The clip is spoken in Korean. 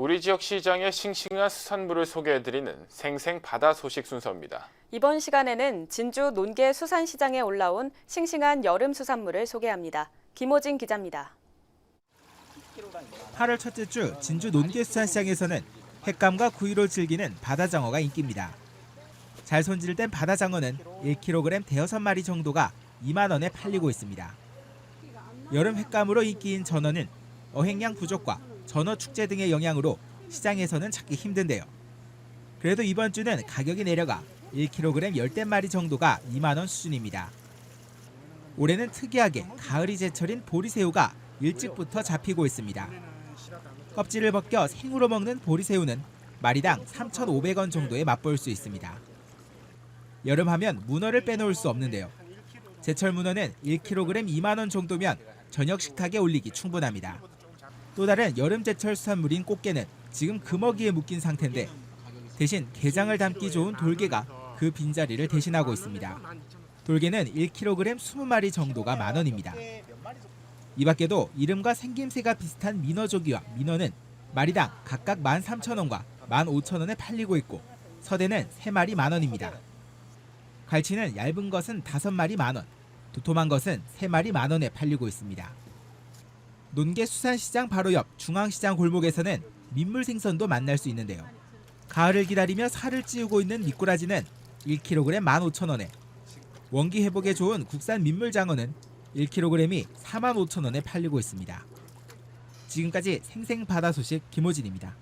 우리 지역 시장의 싱싱한 수산물을 소개해드리는 생생 바다 소식 순서입니다. 이번 시간에는 진주 논계 수산시장에 올라온 싱싱한 여름 수산물을 소개합니다. 김호진 기자입니다. 8월 첫째 주 진주 논계 수산시장에서는 횟감과 구이로 즐기는 바다장어가 인기입니다. 잘 손질된 바다장어는 1kg 대여섯 마리 정도가 2만 원에 팔리고 있습니다. 여름 횟감으로 인기인 전어는 어획량 부족과 전어 축제 등의 영향으로 시장에서는 찾기 힘든데요. 그래도 이번 주는 가격이 내려가 1kg 열댓 마리 정도가 2만 원 수준입니다. 올해는 특이하게 가을이 제철인 보리새우가 일찍부터 잡히고 있습니다. 껍질을 벗겨 생으로 먹는 보리새우는 마리당 3,500원 정도에 맛볼 수 있습니다. 여름하면 문어를 빼놓을 수 없는데요. 제철 문어는 1kg 2만 원 정도면 저녁 식탁에 올리기 충분합니다. 또 다른 여름 제철 수산물인 꽃게는 지금 금어기에 묶인 상태인데 대신 게장을 담기 좋은 돌게가 그 빈자리를 대신하고 있습니다. 돌게는 1kg 20마리 정도가 만 원입니다. 이 밖에도 이름과 생김새가 비슷한 민어조기와 민어는 마리당 각각 13,000원과 15,000원에 팔리고 있고 서대는 3마리 만 원입니다. 갈치는 얇은 것은 5마리 만 원, 두툼한 것은 3마리 만 원에 팔리고 있습니다. 논계 수산시장 바로 옆 중앙시장 골목에서는 민물 생선도 만날 수 있는데요. 가을을 기다리며 살을 찌우고 있는 미꾸라지는 1kg 15,000원에 원기 회복에 좋은 국산 민물 장어는 1kg이 45,000원에 팔리고 있습니다. 지금까지 생생 바다 소식 김호진입니다.